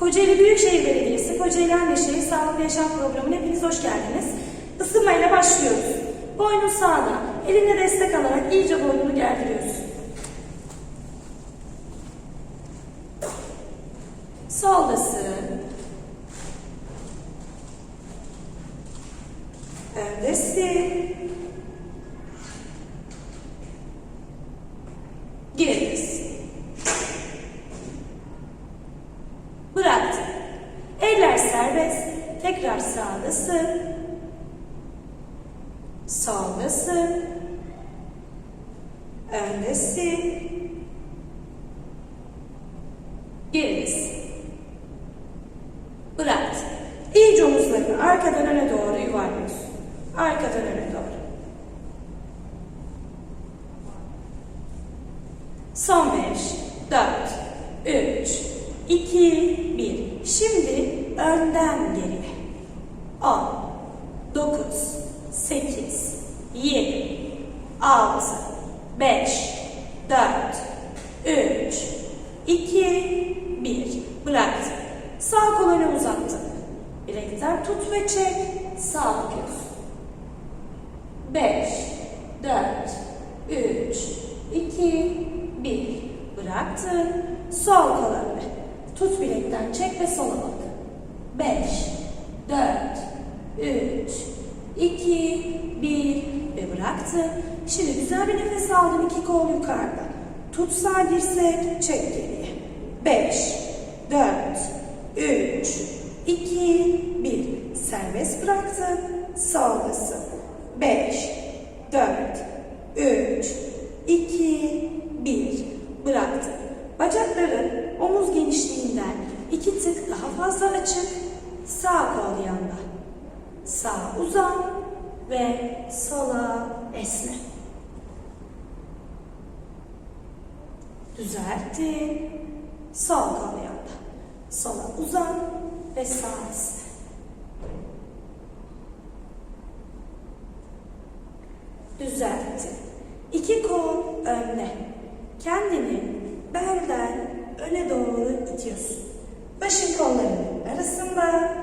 Kocaeli Büyükşehir Belediyesi, Kocaeli Anneşehir Sağlıklı Yaşam Programı'na hepiniz hoş geldiniz. Isınmayla başlıyoruz. Boynun sağda, eline destek alarak iyice boynunu gerdiriyorsun. Soldasın. Öndesin. arka dönene doğru. Son 5, 4, 3, 2, 1. Şimdi önden geriye. 10, 9, 8, 7, 6, 5, 4, 3, 2, 1. Bıraktım. Sağ kolunu uzattım. Bilekten tut ve çek. Sağ göz. 5, 4, 3, 2, 1. Bıraktın. Sol kolunu. Tut bilekten çek ve sola bak. 5, 4, 3, 2, 1 ve bıraktın. Şimdi güzel bir nefes aldın. iki kol yukarıda. Tut sağ dirsek, çek geriye. 5, 4, 3, 2, 1. Serbest bıraktın. Sağdasın. 5, 4, 3, 2, 1. Bıraktı. Bacakları omuz genişliğinden iki tık daha fazla açık. Sağ kol yanda. Sağ uzan ve sola esne. Düzelttin. Sol kol yanda. Sola uzan ve sağ esne. Düzelttin. İki kol önde. Kendini belden öne doğru itiyorsun. Başın kolların arasında.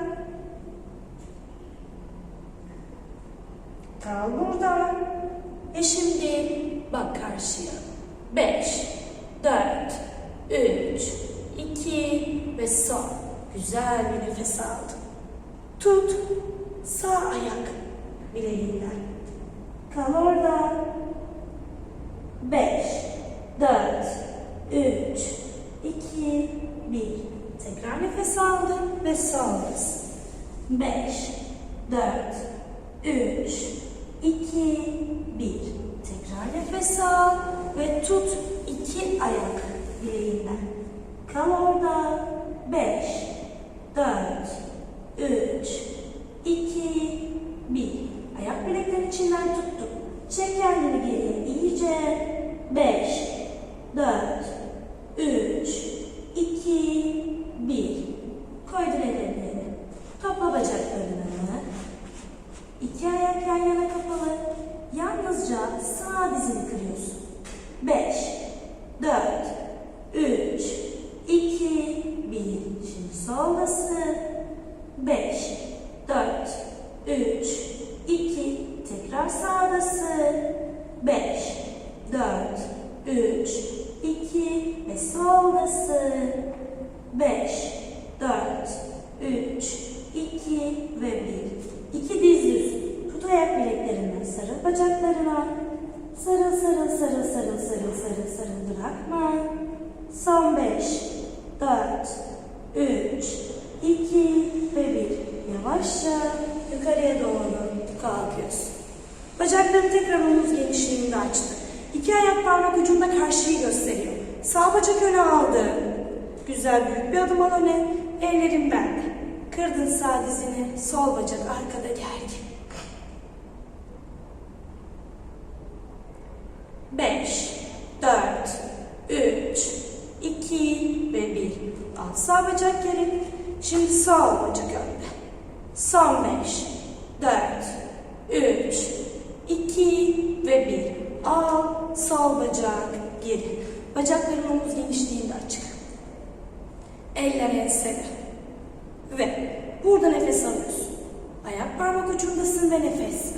Kal burada. Ve şimdi bak karşıya. Beş, dört, üç, iki ve son. Güzel bir nefes aldın. Tut sağ ayak bileğinden. Kal orada. Beş, dört, üç, iki, bir. Tekrar nefes aldın ve sağlasın. Beş, dört, üç, iki, bir. Tekrar nefes al ve tut iki ayak bileğinden. Kal orada. Beş, dört, üç, iki, bir. Ayak bileklerin içinden tuttun. Çek kendini geriye. İyice. 5, 4, 3, Son beş, dört, üç, iki ve bir. Yavaşça yukarıya doğru kalkıyorsun. Bacaklarını tekrar omuz genişliğinde açtı. İki ayak parmak ucunda karşıyı gösteriyor. Sağ bacak öne aldı. Güzel büyük bir adım al öne. Ellerin bende. Kırdın sağ dizini, sol bacak arkada gergin. Şimdi sağ olacak önde. Son beş, dört, üç, iki ve bir. Al, sol bacak, geri. Bacakların omuz genişliğinde açık. Eller ensede. Ve burada nefes alıyorsun. Ayak parmak ucundasın ve nefes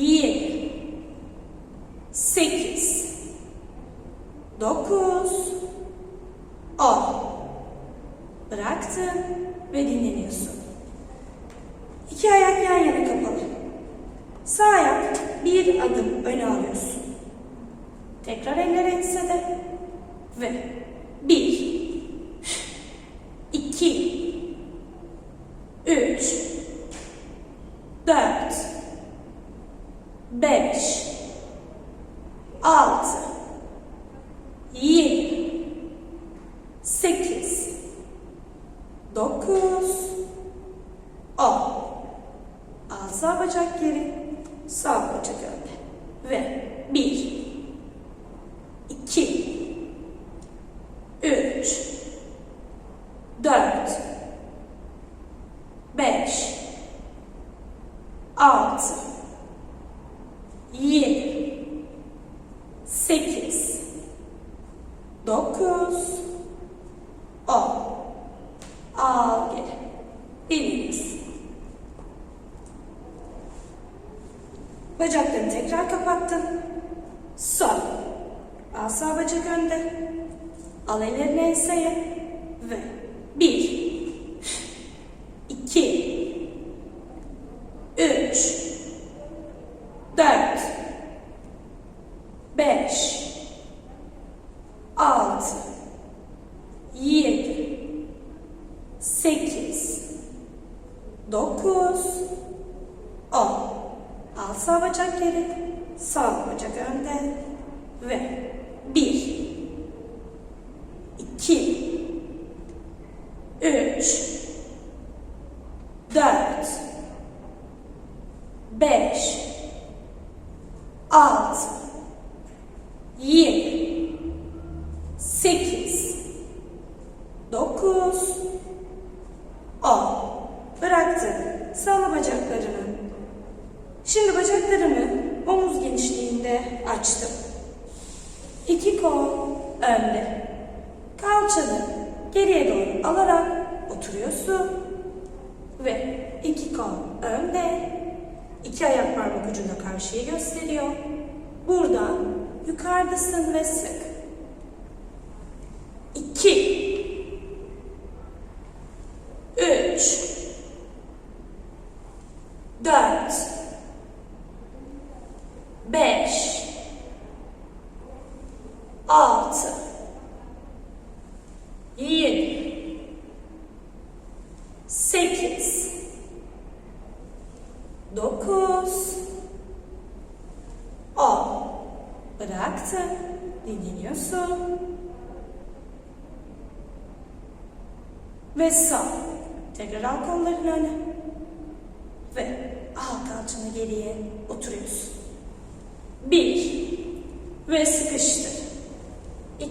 E 气。8 9 10 Al sağ bacak geri, sağ bacak önde. Ve İki ayak parmak ucunda karşıyı gösteriyor. Burada yukarıdasın ve sık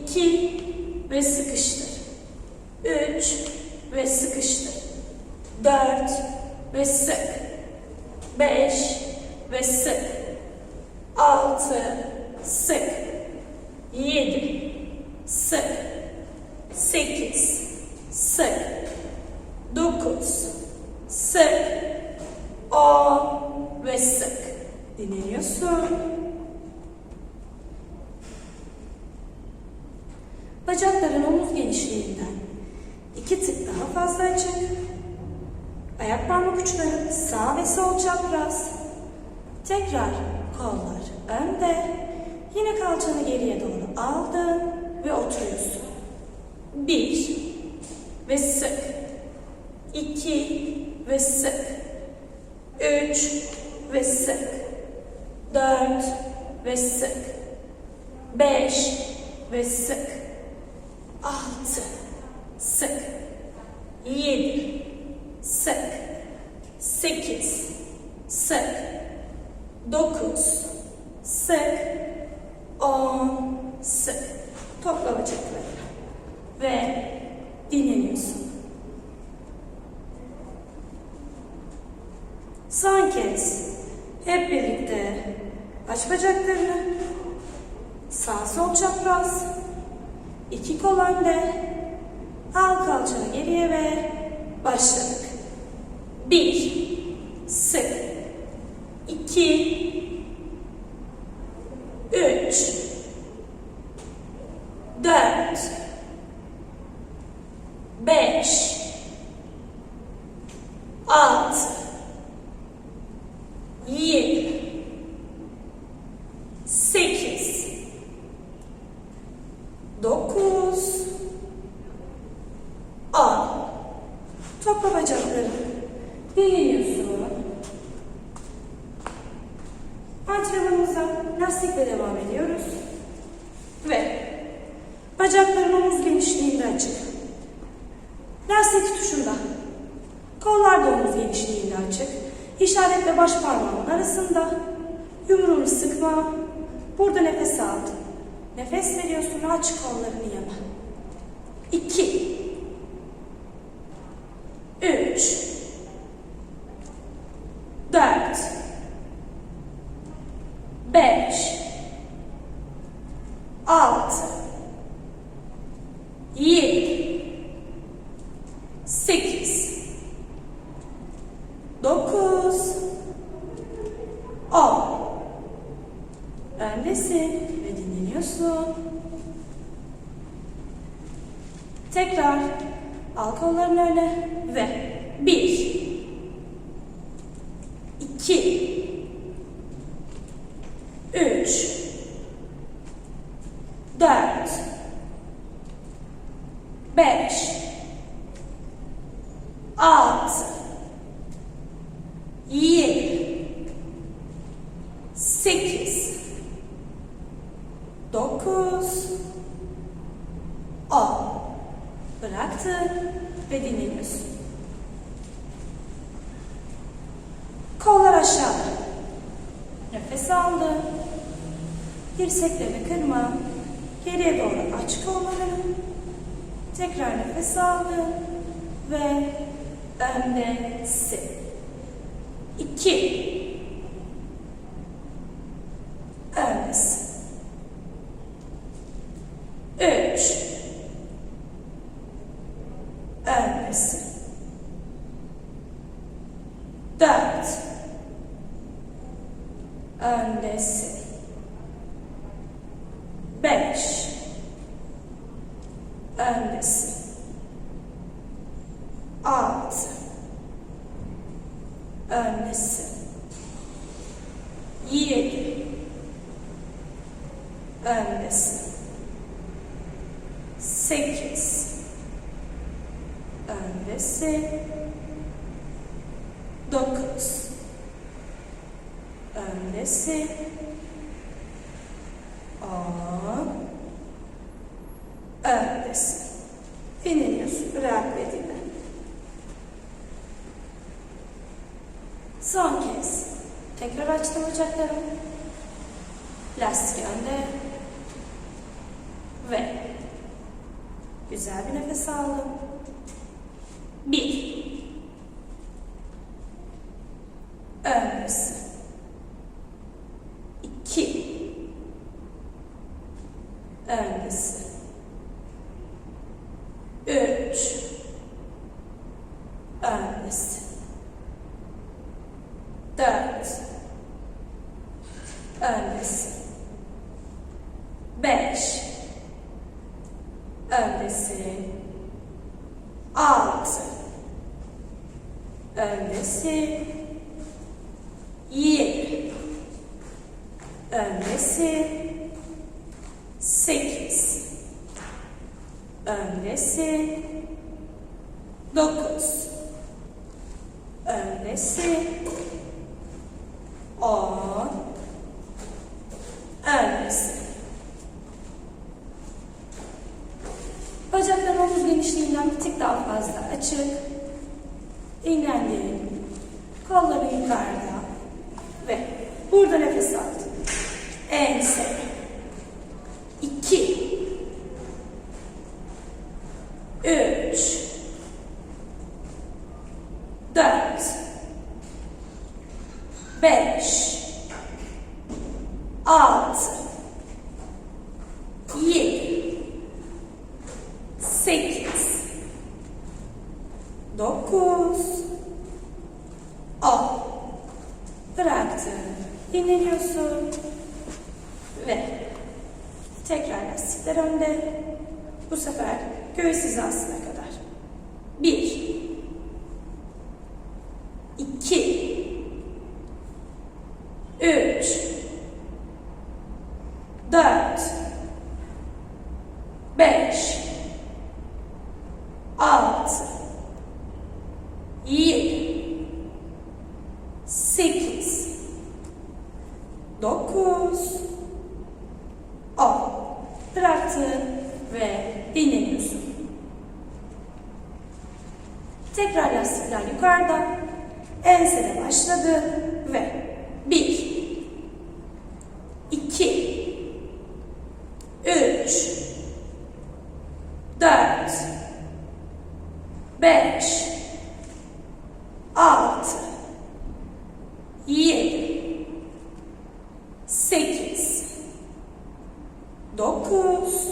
2 ve sıkıştır. 3 ve sıkıştır. 4 ve sık. 5 ve sık. 6 sık. 7 sık. 8 sık. 9 sık. 2 ve sık. 3 ve sık. 4 ve sık. 5 ve sık. 6 sık. 7 sık. 8 sık. 9 sık. 10 sık. Topla bacaklarını ve dinleniyorsun. Son kez hep birlikte aç bacaklarını. Sağ sol çapraz. iki kol önde. Al kalçanı geriye ve başladık. Bir, sık. İki, üç, dört, beş, altı, yedi, sekiz, dokuz, on. Topla bacakları. Dinleniyorsun. Antrenmanımıza lastikle devam ediyoruz. Ve bacakların omuz genişliğinde açık. Lastik tutuşunda. Kollar da omuz genişliğinde açık. İşaretle baş parmağının arasında. Yumruğunu sıkma. Burada nefes al. Nefes veriyorsun. Aç kollarını yana. İki. Üç. Dört. Beş. Altı. Yedi. Sekiz. Dokuz. On. Öndesin ve dinleniyorsun. Tekrar al kollarını öne ve bir, iki, üç, dört, beş, altı, yedi, sekiz, dokuz, on. Bıraktın ve dinleniyorsun. Kollar aşağıda. Nefes aldın. Dirseklerini kırma. Geriye doğru aç kollarını. Tekrar nefes aldın. Ve öndesin. İki. Üç. Dört. Beş. Öndesin. Altı. Öndesin. Yedi. Öndesin. Sekiz. Öndesin. Dokuz. Öndesin. On. Öndesin. Dinleniyorsun. Rahat ve dinle. Son kez. Tekrar açtım bacaklarımı. Lastik önde. Ve güzel bir nefes aldım. Bir. fortalecer. Parisler önde. Bu sefer göğüs hizasına kadar. beş, altı, yedi, sekiz, dokuz,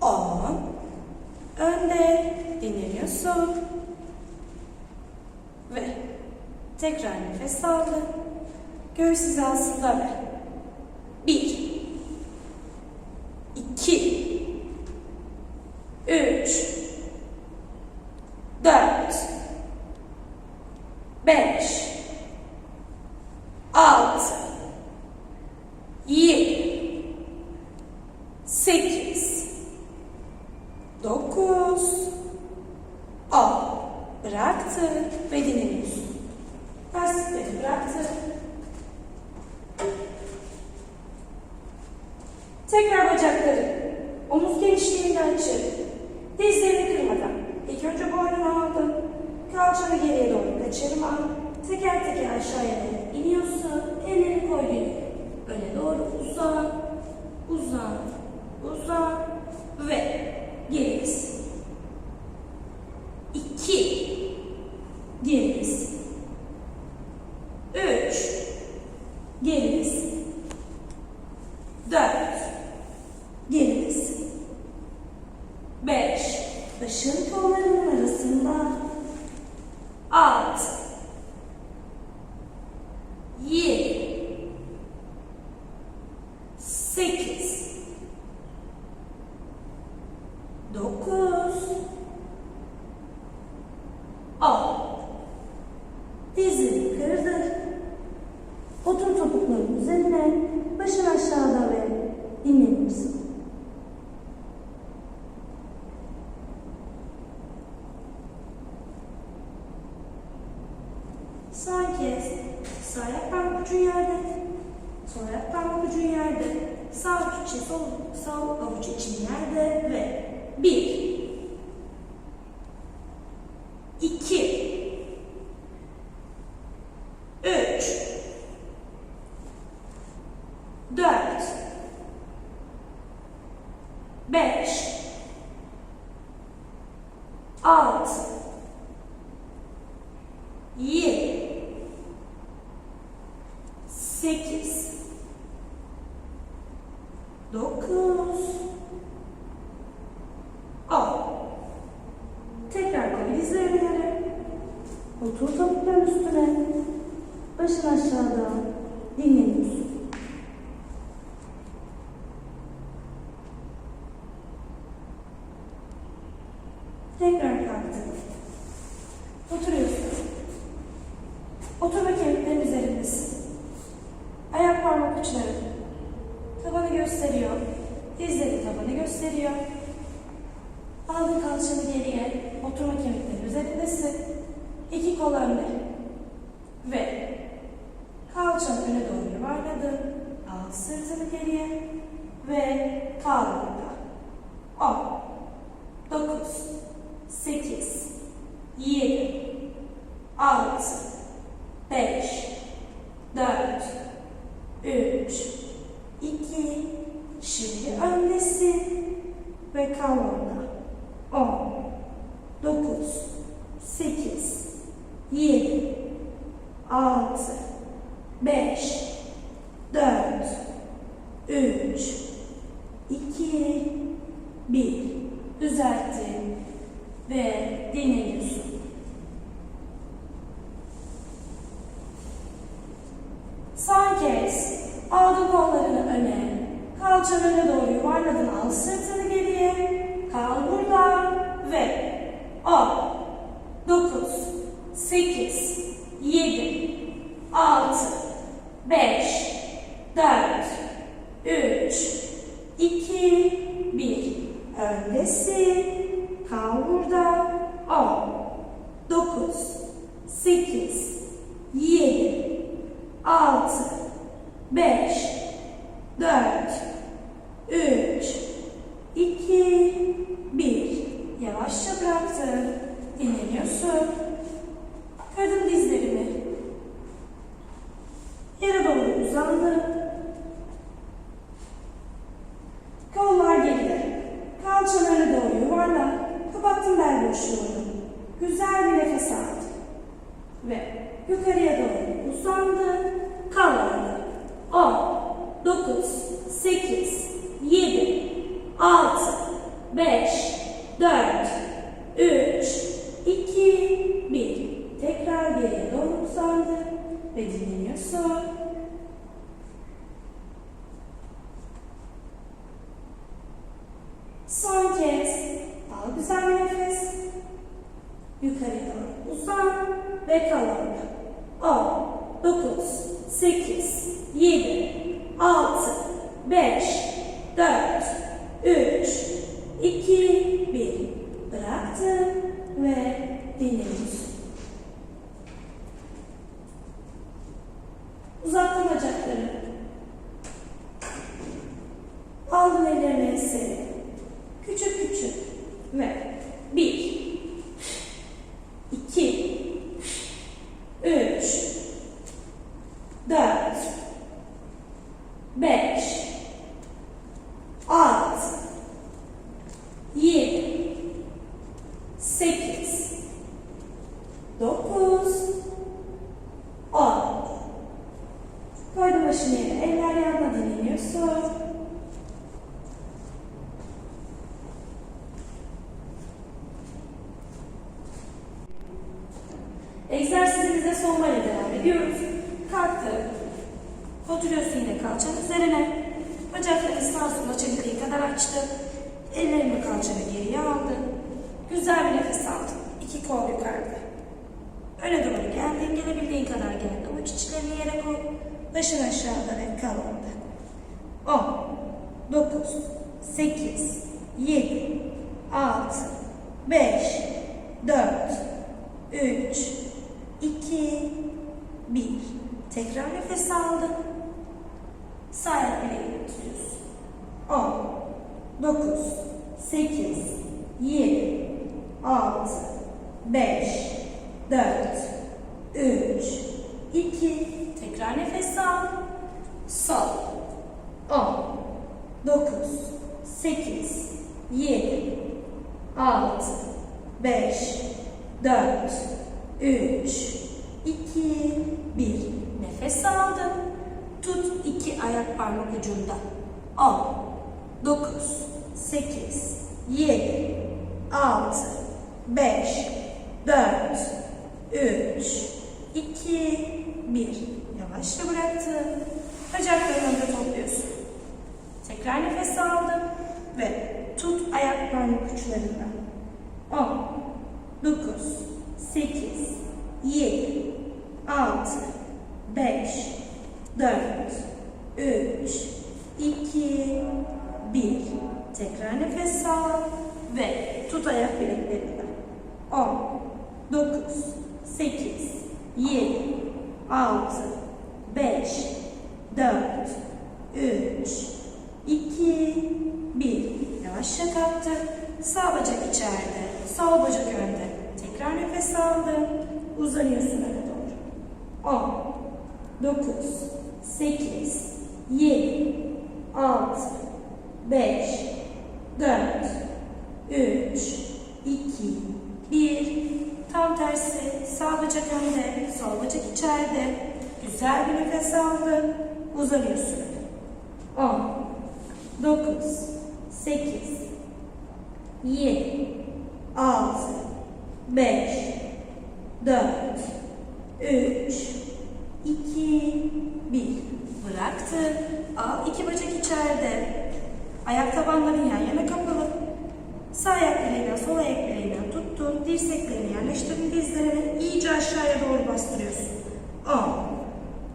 on. Önde dinleniyorsun. Ve tekrar nefes aldın. Göğüs hizasında ver. bıraktım. Tekrar bacakları. Omuz genişliğinde açır. Dizlerini kırmadan. İlk önce boynunu aldım. Kalçanı geriye doğru kaçırma. Teker teker aşağıya doğru iniyorsun. Elleri koyduğun öne doğru uzan, uzan, uzan ve geri art. Ve kalçanı öne doğru yuvarladın. Al sırtını geriye. Ve kal burada. 10, 9, 8, 7, 6, 5, 4, 3, 2, şimdi öndesin ve kal orada. 10, 9, 8, 7, 6, 5, 4, 3, 2, 1. Düzelttin ve dinleniyorsun. Son kez. Aldın kollarını kalçanı öne doğru yuvarladın, al sırtını geriye, kal burada ve 10, 9, 8, 7, 6, 5, 4, 3, 2, 1. Öndesin, kal burada, 10, 9, 8, 7, 6, 5, 4, 3, 2, 1. Yavaşça bıraktın. Dinleniyorsun. Kadın dizlerini. Yere doğru uzandın. Kollar geride. Kalçanı öne doğru yuvarla. Kapattın bel boşluğunu. Güzel bir nefes aldın. Ve yukarıya doğru uzandın. Kal orada. 10, 9, 8, 7, 6, 5, 4, 3, 2, 1. Tekrar geriye doğru uzandın ve dinleniyorsun. Son kez güzel bir nefes. Yukarıya doğru uzan ve kal orada. 10, 9, 8, 7, 6, 5, 4, 3, 2, 1. Bıraktın ve dinleniyorsun. Uzattın bacakları. Aldın ellerini enseye. Küçük küçük ve bir, iki, üç, dört, beş, altı, yedi, sekiz, dokuz, on. Koydun başını yere, eller yanına dinleniyorsun. Egzersizimize solmayla devam ediyoruz. Kalktın. Oturuyorsun yine kalçanın üzerine. Sağa sola açabildiğin kadar açtın. Ellerini kalçanı geriye aldın. Güzel bir nefes aldın. İki kol yukarıda. Öne doğru geldin. Gelebildiğin kadar gel. Avuç içlerini yere koy. Başın aşağıda ve kal orada. 10, 9, 8, 7, 6, 5, 4, 3, 2, 1. Tekrar nefes aldın. Sağ ayak bileğini tutuyorsun. 10, 9, 8, 7, 6, 5, 4, 3, 2. Tekrar nefes al. Sol. 10, 9, 8, 7, 6, 5, 4, 3, 2, 1. Nefes aldın. Tut iki ayak parmak ucunda. 10, 9, 8, 7, 6, 5, 4, 3, 2, 1. Yavaşça bıraktın. Bacaklarını önde topluyorsun. Tekrar nefes aldın ve tut ayak parmak uçlarından. 10, 9, 8, 7, 6, 5, 4, 3, 2, 1. Tekrar nefes al ve tut ayak bileklerinden. 10, 9, 8, 7, 6, 5, 4, 3, 2, 1. Yavaşça kalktı. Sağ bacak içeride, sol bacak önde. Tekrar nefes aldın. Uzanıyorsun öne doğru. 10, 9, 8, 7, 6, 5, 4, 3, 2, 1. Tam tersi. Sağ bacak önde, sol bacak içeride. Güzel bir nefes aldın. Uzanıyorsun. 10, 9, 8, 7, 6, 5, 4, 3, 2, 1. Bıraktı. Al iki bacak içeride. Ayak tabanların yan yana kapalı. Sağ ayak bileğinden sol ayak bileğinden tuttun. Dirseklerini yerleştirdin dizlerine. iyice aşağıya doğru bastırıyorsun.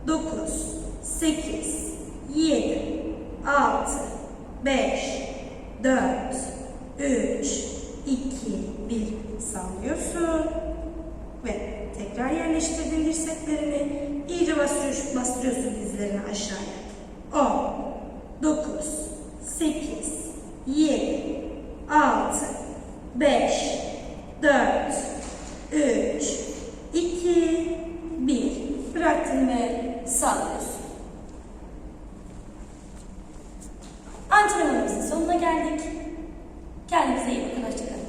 10, 9, 8, 7, 6, 5, 4, 3, 2, 1. Sallıyorsun. Tekrar yerleştirdin dirseklerini. İyice bastırıyorsun, bastırıyorsun dizlerini aşağıya. 10, 9, 8, 7, 6, 5, 4, 3, 2, 1. Bıraktın ve sallıyorsun. Antrenmanımızın sonuna geldik. Kendinize iyi bakın. Hoşçakalın.